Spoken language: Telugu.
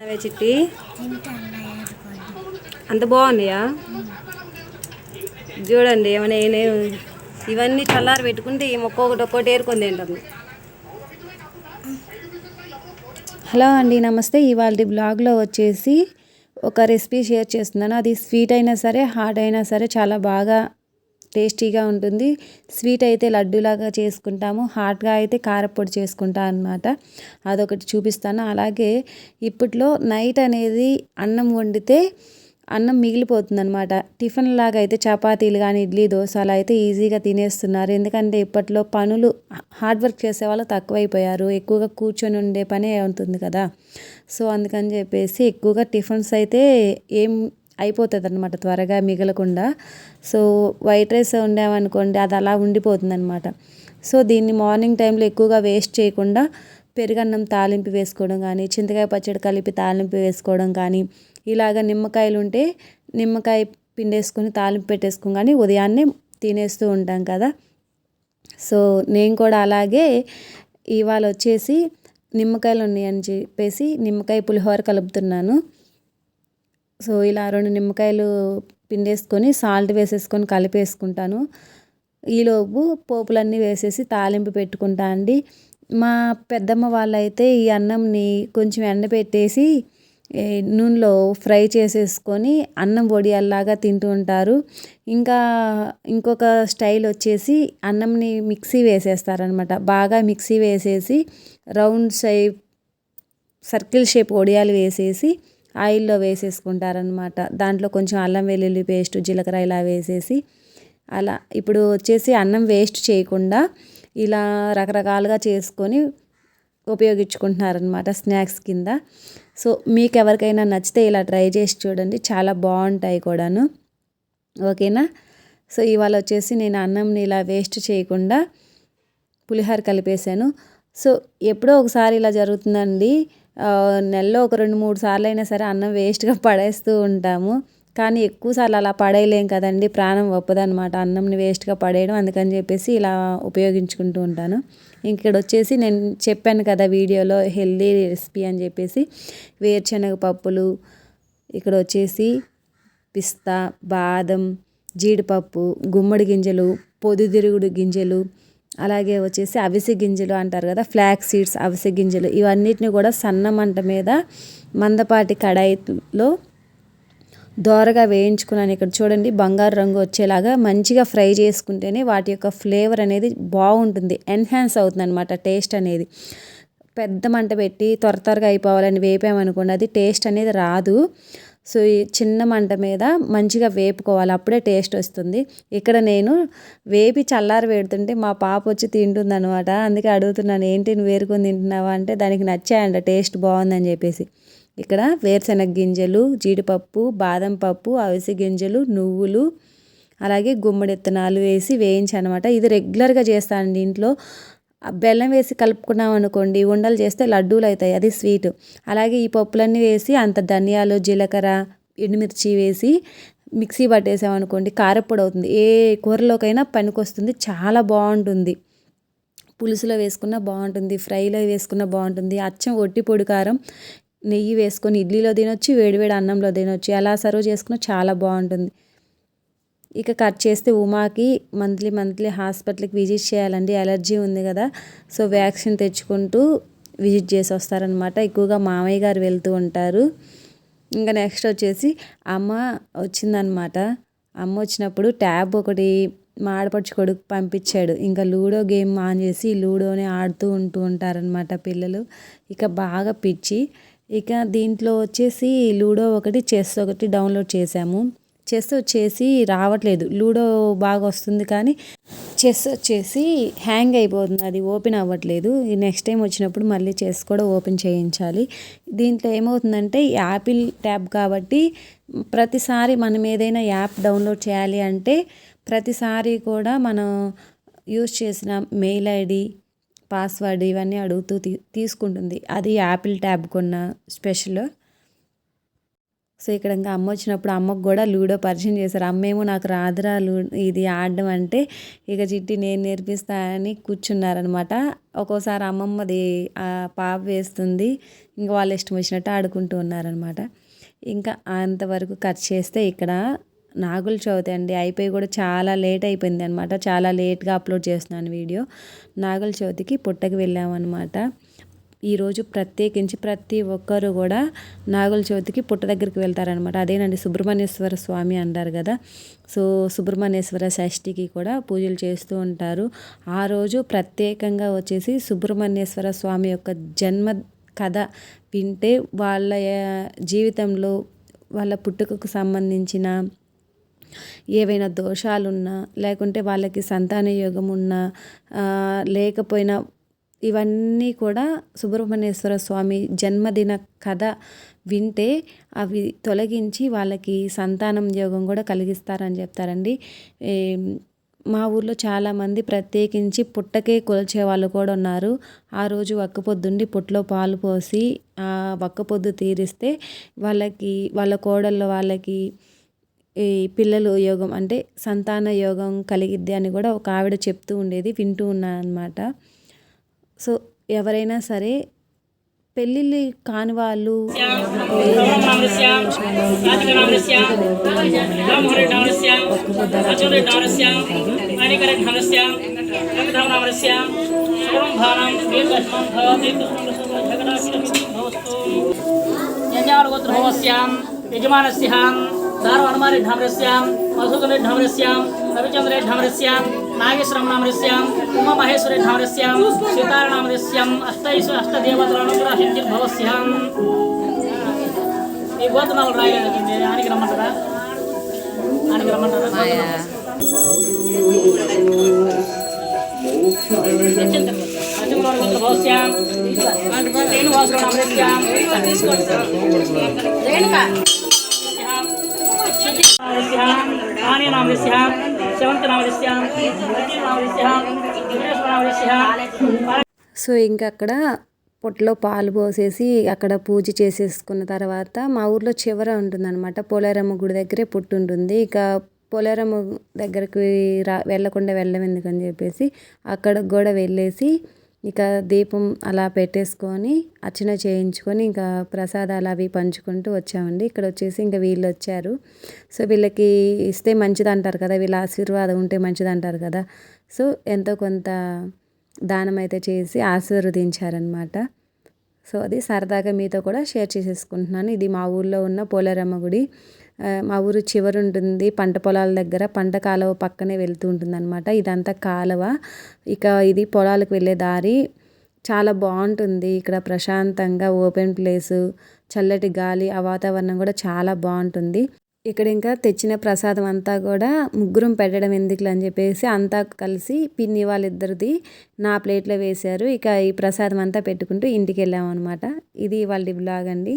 అవే చిట్టి. అంత బాగున్నాయా? చూడండి ఏమైనా నేను ఇవన్నీ చల్లారి పెట్టుకుంటే ఈ మొక్క ఒకటి ఒక్కటి ఏరుకుంది తింటాను హలో అండి నమస్తే. ఇవాళ బ్లాగ్లో వచ్చేసి ఒక రెసిపీ షేర్ చేస్తున్నాను. అది స్వీట్ అయినా సరే హాట్ అయినా సరే చాలా బాగా టేస్టీగా ఉంటుంది. స్వీట్ అయితే లడ్డూలాగా చేసుకుంటాము. హాట్గా అయితే కారపొడి చేసుకుంటా అనమాట అదొకటి చూపిస్తాను. అలాగే ఇప్పట్లో నైట్ అనేది అన్నం వండితే అన్నం మిగిలిపోతుంది అనమాట టిఫిన్ లాగా అయితే చపాతీలు కానీ ఇడ్లీ దోశ అలా అయితే ఈజీగా తినేస్తున్నారు. ఎందుకంటే ఇప్పట్లో పనులు హార్డ్ వర్క్ చేసే వాళ్ళు తక్కువైపోయారు. ఎక్కువగా కూర్చొని ఉండే పనే ఉంటుంది కదా. సో అందుకని చెప్పేసి ఎక్కువగా టిఫిన్స్ అయితే ఏం అయిపోతుంది అనమాట త్వరగా మిగలకుండా. సో వైట్ రైస్ వండామనుకోండి అది అలా ఉండిపోతుంది అనమాట సో దీన్ని మార్నింగ్ టైంలో ఎక్కువగా వేస్ట్ చేయకుండా పెరుగన్నం తాలింపు వేసుకోవడం కానీ చింతకాయ పచ్చడి కలిపి తాలింపు వేసుకోవడం కానీ ఇలాగ నిమ్మకాయలు ఉంటే నిమ్మకాయ పిండేసుకొని తాలింపు పెట్టేసుకుని కానీ ఉదయాన్నే తినేస్తూ ఉంటాం కదా. సో నేను కూడా అలాగే ఇవాళ వచ్చేసి నిమ్మకాయలు ఉన్నాయని చెప్పేసి నిమ్మకాయ పులిహోర కలుపుతున్నాను. సో ఇలా రెండు నిమ్మకాయలు పిండేసుకొని సాల్ట్ వేసేసుకొని కలిపేసుకుంటాను. ఈలోపు పోపులన్నీ వేసేసి తాలింపు పెట్టుకుంటా అండి. మా పెద్దమ్మ వాళ్ళైతే ఈ అన్నంని కొంచెం ఎండబెట్టేసి నూనెలో ఫ్రై చేసేసుకొని అన్నం వడియాల్లాగా తింటూ ఉంటారు. ఇంకా ఇంకొక స్టైల్ వచ్చేసి అన్నంని మిక్సీ వేసేస్తారనమాట బాగా మిక్సీ వేసేసి రౌండ్ షేప్ సర్కిల్ షేప్ వడియాలు వేసేసి ఆయిల్లో వేసేసుకుంటారనమాట దాంట్లో కొంచెం అల్లం వెల్లుల్లి పేస్ట్ జీలకర్ర ఇలా వేసేసి అలా ఇప్పుడు వచ్చేసి అన్నం వేస్ట్ చేయకుండా ఇలా రకరకాలుగా చేసుకొని ఉపయోగించుకుంటున్నారనమాట స్నాక్స్ కింద. సో మీకు ఎవరికైనా నచ్చితే ఇలా ట్రై చేసి చూడండి. చాలా బాగుంటాయి కూడాను. ఓకేనా? సో ఇవాళ వచ్చేసి నేను అన్నంని ఇలా వేస్ట్ చేయకుండా పులిహోర కలిపేశాను. సో ఎప్పుడో ఒకసారి ఇలా జరుగుతుందండి. నెలలో ఒక రెండు మూడు సార్లు అయినా సరే అన్నం వేస్ట్గా పడేస్తూ ఉంటాము. కానీ ఎక్కువసార్లు అలా పడేయలేం కదండి. ప్రాణం ఒప్పదనమాట అన్నంని వేస్ట్గా పడేయడం అందుకని చెప్పేసి ఇలా ఉపయోగించుకుంటూ ఉంటాను. ఇక్కడ వచ్చేసి నేను చెప్పాను కదా వీడియోలో హెల్దీ రెసిపీ అని చెప్పేసి. వేరుశనగ పప్పులు ఇక్కడ వచ్చేసి పిస్తా బాదం జీడిపప్పు గుమ్మడి గింజలు పొద్దుతిరుగుడు గింజలు అలాగే వచ్చేసి అవిసె గింజలు అంటారు కదా ఫ్లాక్ సీడ్స్ అవిసె గింజలు ఇవన్నిటిని కూడా సన్న మంట మీద మందపాటి కడాయిలో దోరగా వేయించుకున్నాను. ఇక్కడ చూడండి బంగారు రంగు వచ్చేలాగా మంచిగా ఫ్రై చేసుకుంటేనే వాటి యొక్క ఫ్లేవర్ అనేది బాగుంటుంది ఎన్హాన్స్ అవుతుంది అనమాట టేస్ట్ అనేది. పెద్ద మంట పెట్టి త్వర త్వరగా అయిపోవాలని వేపామనుకోండి అది టేస్ట్ అనేది రాదు. సో ఈ చిన్న మంట మీద మంచిగా వేపుకోవాలి అప్పుడే టేస్ట్ వస్తుంది. ఇక్కడ నేను వేపి చల్లారి పెడుతుంటే మా పాప వచ్చి తింటుంది అనమాట అందుకే అడుగుతున్నాను ఏంటి నువ్వు వేరుకొని తింటున్నావా? అంటే దానికి నచ్చాయంట టేస్ట్ బాగుందని చెప్పేసి. ఇక్కడ వేరుశనగ గింజలు జీడిపప్పు బాదం పప్పు అవిసె గింజలు నువ్వులు అలాగే గుమ్మడి విత్తనాలు వేసి వేయించి అనమాట ఇది రెగ్యులర్గా చేస్తానండి ఇంట్లో. బెల్లం వేసి కలుపుకున్నాం అనుకోండి ఉండలు చేస్తే లడ్డూలు అవుతాయి అది స్వీట్. అలాగే ఈ పప్పులన్నీ వేసి అంత ధనియాలు జీలకర్ర ఎండుమిర్చి వేసి మిక్సీ పట్టేసామనుకోండి కారప్పొడి అవుతుంది. ఏ కూరలోకైనా పనికొస్తుంది చాలా బాగుంటుంది. పులుసులో వేసుకున్న బాగుంటుంది ఫ్రైలో వేసుకున్న బాగుంటుంది. అచ్చం ఒట్టి పొడి కారం నెయ్యి వేసుకొని ఇడ్లీలో తినొచ్చు వేడివేడి అన్నంలో తినొచ్చు ఎలా సర్వ్ చేసుకున్నా చాలా బాగుంటుంది. ఇక కట్ చేస్తే ఉమాకి మంత్లీ మంత్లీ హాస్పిటల్కి విజిట్ చేయాలండి. అలర్జీ ఉంది కదా. సో వ్యాక్సిన్ తెచ్చుకుంటూ విజిట్ చేసి వస్తారనమాట ఎక్కువగా మామయ్య గారు వెళ్తూ ఉంటారు. ఇంకా నెక్స్ట్ వచ్చేసి అమ్మ వచ్చిందనమాట అమ్మ వచ్చినప్పుడు ట్యాబ్ ఒకటి మాడపడిచి కొడుకు పంపించాడు. ఇంకా లూడో గేమ్ ఆన్ చేసి లూడోనే ఆడుతూ ఉంటూ ఉంటారనమాట పిల్లలు. ఇక బాగా పిచ్చి. ఇక దీంట్లో వచ్చేసి లూడో ఒకటి చెస్ ఒకటి డౌన్లోడ్ చేసాము చెస్ వచ్చేసి రావట్లేదు. లూడో బాగా వస్తుంది కానీ చెస్ వచ్చేసి హ్యాంగ్ అయిపోతుంది. అది ఓపెన్ అవ్వట్లేదు. నెక్స్ట్ టైం వచ్చినప్పుడు మళ్ళీ చెస్ కూడా ఓపెన్ చేయించాలి. దీంట్లో ఏమవుతుందంటే యాపిల్ ట్యాబ్ కాబట్టి ప్రతిసారి మనం ఏదైనా యాప్ డౌన్లోడ్ చేయాలి అంటే ప్రతిసారి కూడా మనం యూజ్ చేసిన మెయిల్ ఐడి పాస్వర్డ్ ఇవన్నీ అడుగుతూ తీ తీసుకుంటుంది. అది యాపిల్ ట్యాబ్ కొన్న స్పెషల్. సో ఇక్కడ ఇంకా అమ్మ వచ్చినప్పుడు అమ్మకు కూడా లూడో పరిచయం చేశారు. అమ్మేమో నాకు రాదురా లూ ఇది ఆడడం అంటే ఇక చిట్టి నేను నేర్పిస్తా అని కూర్చున్నారనమాట ఒక్కోసారి అమ్మమ్మది పాప వేస్తుంది ఇంకా వాళ్ళు ఇష్టం వచ్చినట్టు ఆడుకుంటూ ఉన్నారనమాట ఇంకా అంతవరకు కట్ చేస్తే ఇక్కడ నాగుల చవితి అండి అయిపోయి కూడా చాలా లేట్ అయిపోయింది అనమాట చాలా లేట్గా అప్లోడ్ చేస్తున్నాను వీడియో. నాగుల చవితికి పుట్టకి వెళ్ళామన్నమాట. ఈరోజు ప్రత్యేకించి ప్రతి ఒక్కరు కూడా నాగుల చవితికి పుట్ట దగ్గరికి వెళ్తారనమాట అదేనండి సుబ్రహ్మణ్యేశ్వర స్వామి అంటారు కదా. సో సుబ్రహ్మణ్యేశ్వర షష్ఠికి కూడా పూజలు చేస్తూ ఉంటారు. ఆ రోజు ప్రత్యేకంగా వచ్చేసి సుబ్రహ్మణ్యేశ్వర స్వామి యొక్క జన్మ కథ వింటే వాళ్ళ జీవితంలో వాళ్ళ పుట్టుకకు సంబంధించిన ఏవైనా దోషాలున్నా లేకుంటే వాళ్ళకి సంతాన యోగం ఉన్నా లేకపోయినా ఇవన్నీ కూడా సుబ్రహ్మణ్యేశ్వర స్వామి జన్మదిన కథ వింటే అవి తొలగించి వాళ్ళకి సంతానం యోగం కూడా కలిగిస్తారని చెప్తారండి. మా ఊర్లో చాలామంది ప్రత్యేకించి పుట్టకే కొలిచే వాళ్ళు కూడా ఉన్నారు. ఆ రోజు ఒక్క పొద్దుండి పుట్టలో పాలు పోసి ఆ ఒక్క పొద్దు తీరిస్తే వాళ్ళకి వాళ్ళ కోడళ్ళ వాళ్ళకి ఈ పిల్లలు యోగం అంటే సంతాన యోగం కలిగిద్ది అని కూడా ఒక ఆవిడ చెప్తూ ఉండేది వింటూ ఉన్నాను అనమాట సో ఎవరైనా సరే పెళ్ళిళ్ళు కాని వాళ్ళు యజమానస్యాం దారవనమారి ఢామరస్యాం మధుకరి ఢామరస్యాం రవిచంద్రే ఢామరస్యాం నాగేశ్వరం నామరస్యాం ఉమా మహేశ్వరి ఢామరస్యాం సీతారామరస్యాం అష్టైశ్వ అష్టదేవతలను సిద్ధిర్భవస్యాం ఈ గోత్రాలు రాయలేదండి ఆనికి రమ్మంటారా ఆనికి రమ్మంటారా భవస్యాం శ్రీనివాసుడు నామరస్యాం so ఇంకా అక్కడ పొట్టలో పాలు పోసేసి అక్కడ పూజ చేసేసుకున్న తర్వాత మా ఊర్లో చివర ఉంటుందన్నమాట. పోలేరమ్మ గుడి దగ్గరే పుట్టు ఉంటుంది ఇక పోలేరమ్మ దగ్గరికి రా వెళ్ళకుండా వెళ్ళం ఎందుకని చెప్పేసి అక్కడ కూడా వెళ్ళేసి ఇక దీపం అలా పెట్టేసుకొని అర్చన చేయించుకొని ఇంకా ప్రసాదాలు అవి పంచుకుంటూ వచ్చామండి. ఇక్కడ వచ్చేసి ఇంకా వీళ్ళు వచ్చారు. సో వీళ్ళకి ఇస్తే మంచిది అంటారు కదా వీళ్ళ ఆశీర్వాదం ఉంటే మంచిది అంటారు కదా. సో ఎంతో కొంత దానం అయితే చేసి ఆశీర్వదించారనమాట సో అది సరదాగా మీతో కూడా షేర్ చేసేసుకుంటున్నాను. ఇది మా ఊళ్ళో ఉన్న పోలేరమ్మ గుడి. మా ఊరు చివరి ఉంటుంది పంట పొలాల దగ్గర. పంట కాలువ పక్కనే వెళ్తూ ఉంటుంది అనమాట ఇదంతా కాలువ. ఇక ఇది పొలాలకు వెళ్ళే దారి. చాలా బాగుంటుంది. ఇక్కడ ప్రశాంతంగా ఓపెన్ ప్లేసు చల్లటి గాలి ఆ వాతావరణం కూడా చాలా బాగుంటుంది. ఇక్కడ ఇంకా తెచ్చిన ప్రసాదం అంతా కూడా ముగ్గురం పెట్టడం ఎందుకులు అని చెప్పేసి అంతా కలిసి పిన్ని వాళ్ళిద్దరిది నా ప్లేట్లో వేశారు. ఇక ఈ ప్రసాదం అంతా పెట్టుకుంటూ ఇంటికి వెళ్ళామన్నమాట. ఇది వాళ్ళ బ్లాగ్ అండి.